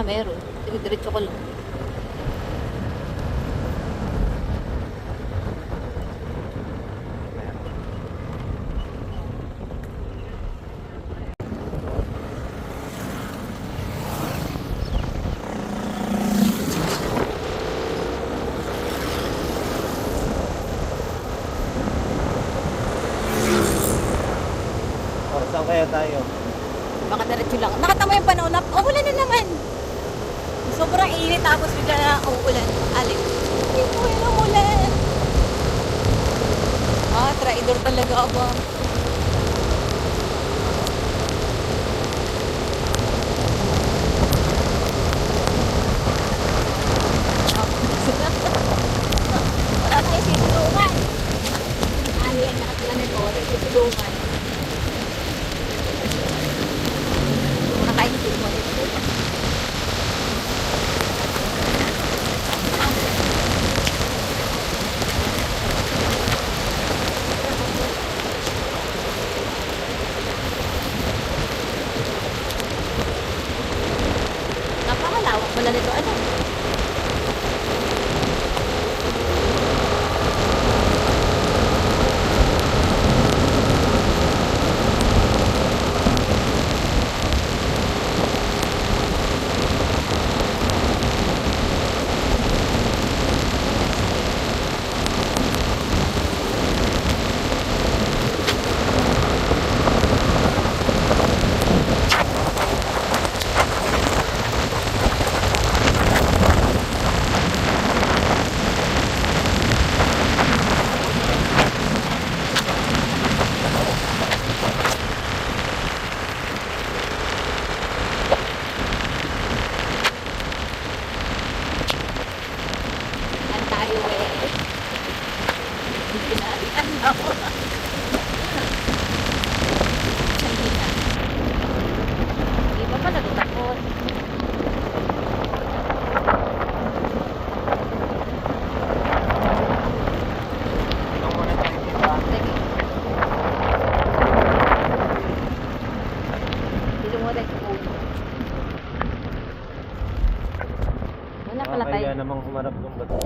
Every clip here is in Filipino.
Baka meron. Sige, diretso ko lang. Saan kaya tayo? Baka diretso lang. Nakatama yung panahon na, oh, wala na naman. Sobrang init tapos bigla na uulan. Alin. Hindi po yun ang ulan. Ah, traidor talaga ako. Wala tayo sisilungan. Ano yan, nakatila nito. Sisilungan. Nakainit mo dito. Napakalawak pala nito. Ano? Saan tayo eh? Hindi natin alam. Hindi na. Hindi pa pala tatakot. Anong muna tayo dito? Sige. Dito mo tayo sa ulo. Wala pala tayo. Kaya namang humarap ng bato.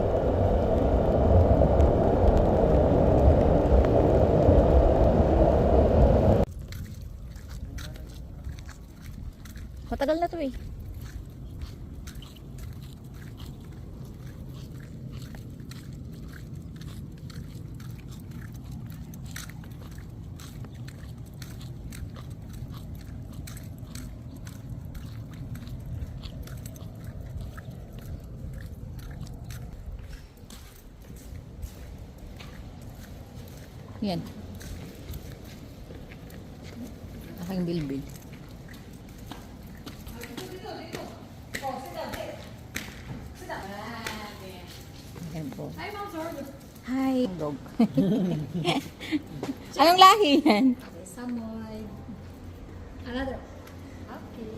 Matagal na to eh. Yan. Aking bilbil. Ayan po. Hi, Ma'am Sordo. Dog. Anong lahi yan? Samoy. Another. Okay.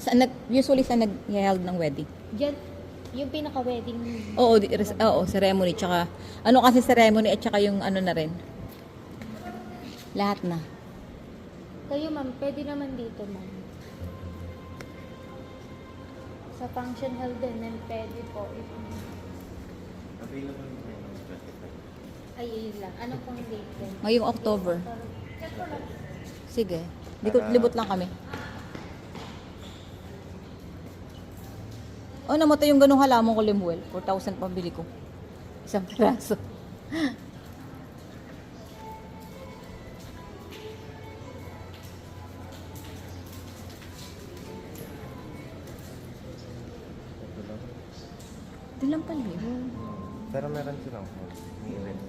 Saan nag, usually saan nag-held ng wedding? Diyan, yung pinaka-wedding. Oo, di- res- oo, ceremony. Tsaka, ano kasi ceremony at tsaka yung ano na rin. Lahat na. Kayo ma'am, pwede naman dito ma'am. Sa function hall din, and pwede po. If, Available ng 25. ay, yun lang. Ano pong date din? Ngayong October. Sige. Likot, libot lang kami. Oh, namatay yung ganung halaman ko, Limuel. 4,000 pambili ko. Isang piraso. Pero meron silang hall. May event.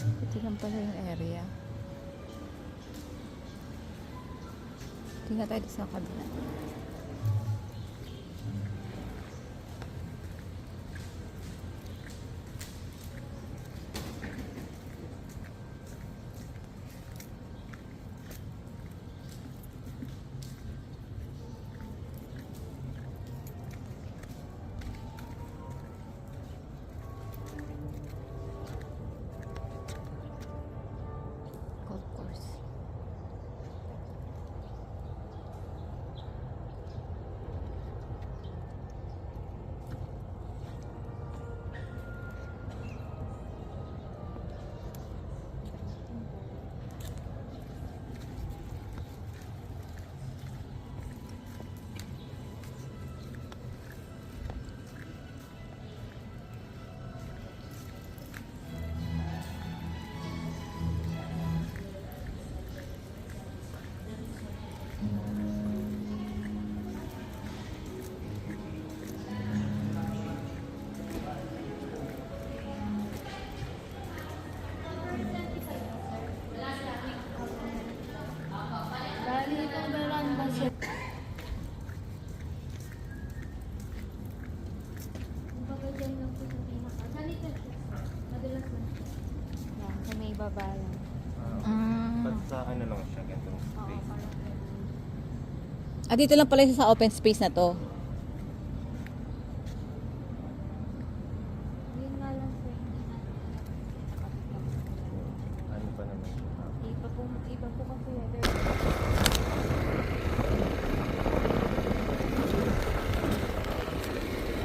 Ito lang pala yung area. Tingnan tayo sa kabila. Ah, dito lang pala sa open space na to. Ano? Iba po, iba po kasi weather.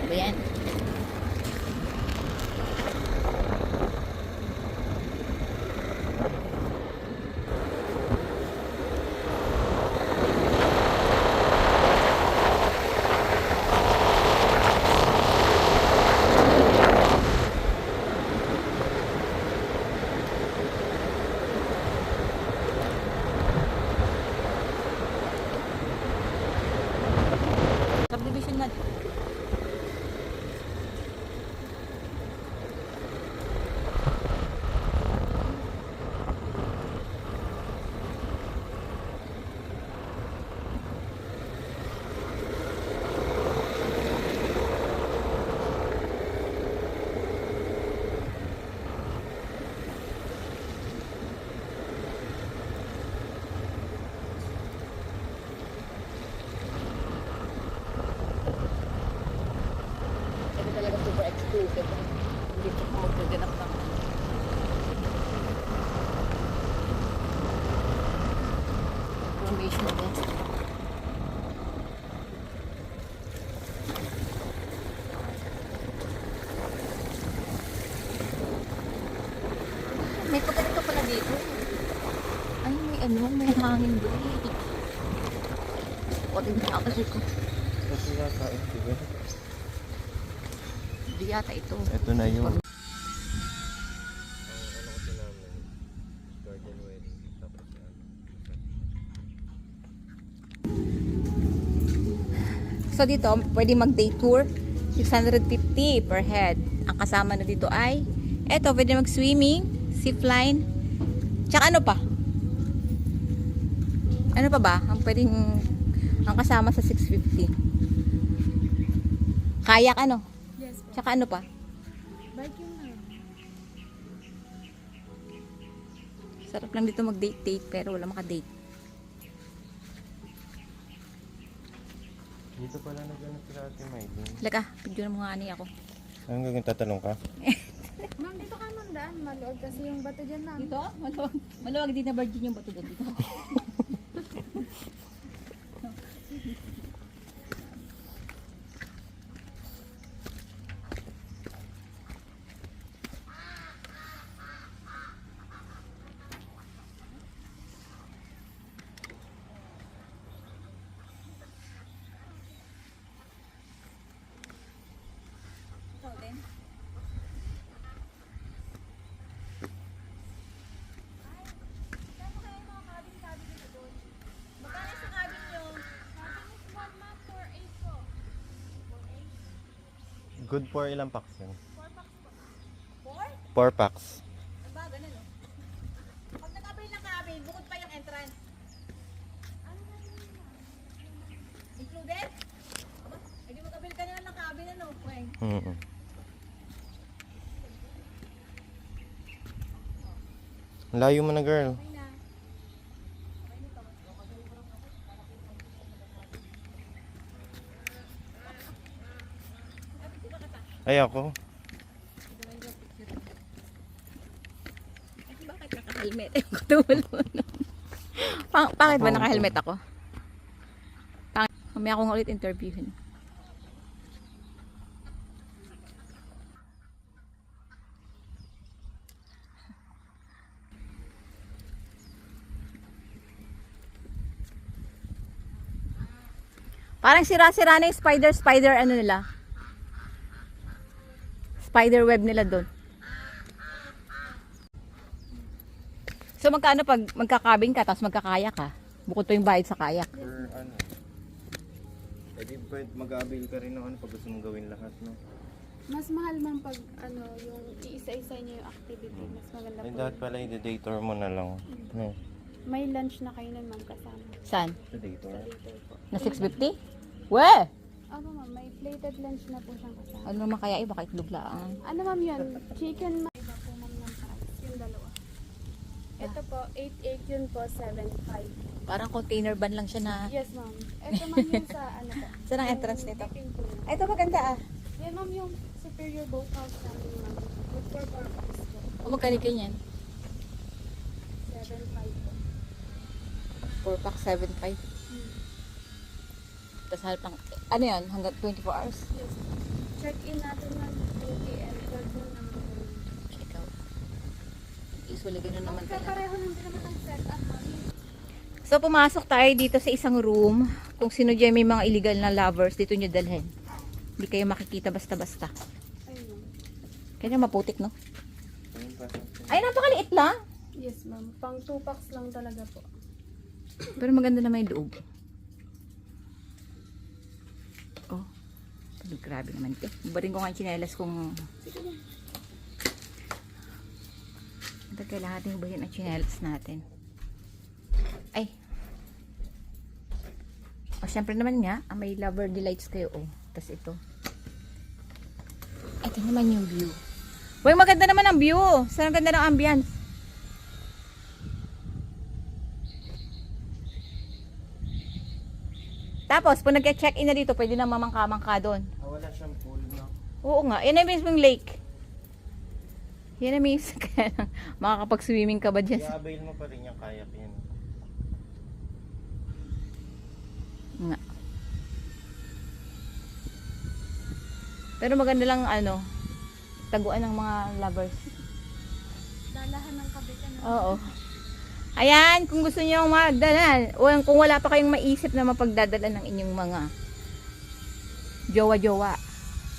Ano yan? Subdivision na. Ito talaga super exclusive. Hindi ko magkaganap ng information din. May pagkanito pala dito. Ay, may ano, may hangin doon. O, tingnan ako dito. Kasi yata ito ba? Hindi yata ito. Ito na yun. So dito, pwede mag-day tour. 650 per head. Ang kasama na dito ay, eto, pwede mag-swimming, zip line, tsaka ano pa? Ano pa ba? Ang pwedeng, ang kasama sa 650. Kayak ano? Yes po. Tsaka ano pa? Bike yun na. Sarap lang dito mag-date-date pero wala maka-date. Dito pala na gano'n sila ate Maylin. Laka, picture mo nga ani ako. Anong gagawin? Tatanong ka? Ma'am, dito ka man daan. Maluwag kasi yung bato dyan na. Dito? Maluwag. Maluwag din na virgin yung bato doon dito. Ikaw din? Magkano sa cabin nyo? Good for ilang packs yun? 4? 4 packs. Ang ba, ganun oh. Pag nakabili ng cabin, bukod pa yung entrance. Included? Aba, hindi magkabili ka na lang ng cabin ano, Weng. Mm Layo mo na girl. Okay na. Ay ako. Bakit naka-helmet? Ewan ko tumulo na. Pa bakit ba naka-helmet ako? Pang Mamaya akong ulit interviewin. Parang sira-sira na yung spider-spider ano nila. Spider web nila doon. So magkano pag magkakabing ka tapos magkakaya ka? Bukod pa yung bayad sa kayak. For ano? Di pwede mag-avail ka rin ng ano pag gusto mong gawin lahat, no? Mas mahal man pag ano, yung iisa-isa niyo yung activity. Mas maganda Ay po. dapat pala i-day tour mo na lang. No? May lunch na kayo nun ma'am kasama. Saan? Sa day tour? Sa later po. Na 650? We! Ano ma'am, may plated lunch na po siyang kasama. Ano naman kaya iba kahit luglaan? Ano ma'am yun? Chicken ma'am. Iba po ma'am ng price. Yung dalawa. Ito po, 8.8 yun po, 7.5. Parang container van lang siya na. Yes, ma'am. Ito ma'am yung sa ano po. Saan ang entrance yung nito? tipping pool. Ay, ito maganda ah. Yan ma'am yung superior boat house namin ma'am. Good for purpose po. O magkano ganyan? 7.5 po. 4 pack, 7.5. Tapos lang. Ano yan? Hanggang 24 hours? Yes. Check-in natin ng 2 p.m. 12 noon ang. Check out. Usually ganun naman talaga. Magkapareho lang din naman ang setup ma'am. So, pumasok tayo dito sa isang room. Kung sino dyan may mga illegal na lovers, dito nyo dalhin. Hindi kayo makikita basta-basta. Kaya maputik, no? Ay, napakaliit lang. Yes ma'am. Pang 2 packs lang talaga po. Pero maganda naman yung loob. Oh. Pero grabe naman ito. Barin ko nga yung chinelas kung... Ito kailangan natin ubahin ang chinelas natin. Ay. O, syempre naman nga, ah, may lover delights kayo, oh. Tapos ito. Ito naman yung view. Uy, maganda naman ang view. Saan ang ganda ng ambience? Tapos, pag nag-check-in na dito, pwede na mamangka-mangka doon. Wala siyang pool na. Oo nga, yan na mismo yung lake. Yan na mismo. Kaya lang, makakapag-swimming ka ba dyan? I-avail mo pa rin yung kayak yan. Nga. Pero maganda lang ano, taguan ng mga lovers. Dalahan ng kabitan na. Oo. Ayan, kung gusto niyo magdala, o kung wala pa kayong maisip na mapagdadala ng inyong mga jowa-jowa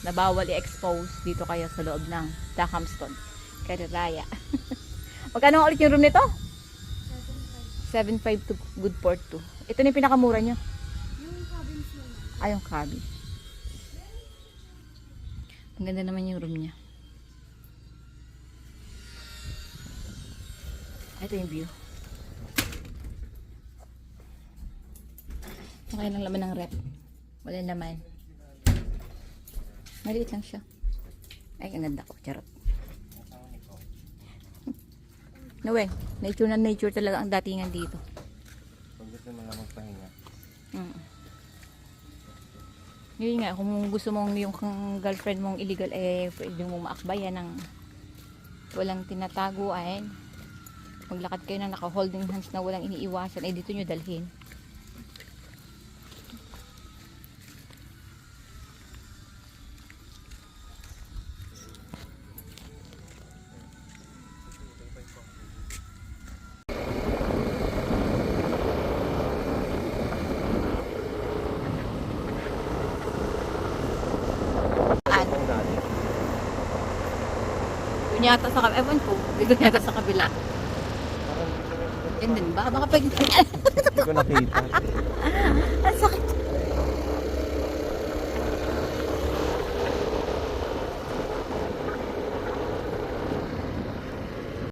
na bawal i-expose dito kayo sa loob ng Dakamston, Kariraya. Magkano ulit yung room nito? 7.5 to good for 2. Ito na yung pinakamura nyo. Yung cabins ma'am. Ay, yung cabin. Ang ganda naman yung room niya. Ito yung view. Okay lang laman ng rep. Wala naman. Maliit lang siya. Ay, ang ganda ko. Charot. Nawe, nature na nature talaga ang datingan dito. Pag gusto mo lang magpahinga. Mm. Yun nga, kung gusto mong yung girlfriend mong illegal, eh, pwede mong maakbayan ng walang tinataguan. Maglakad kayo na naka-holding hands na walang iniiwasan, eh, dito nyo dalhin. Doon yata sa kabila. Ewan ko. Dito yata sa kabila. Yan din ba? Baka pwede. Hindi ko nakita.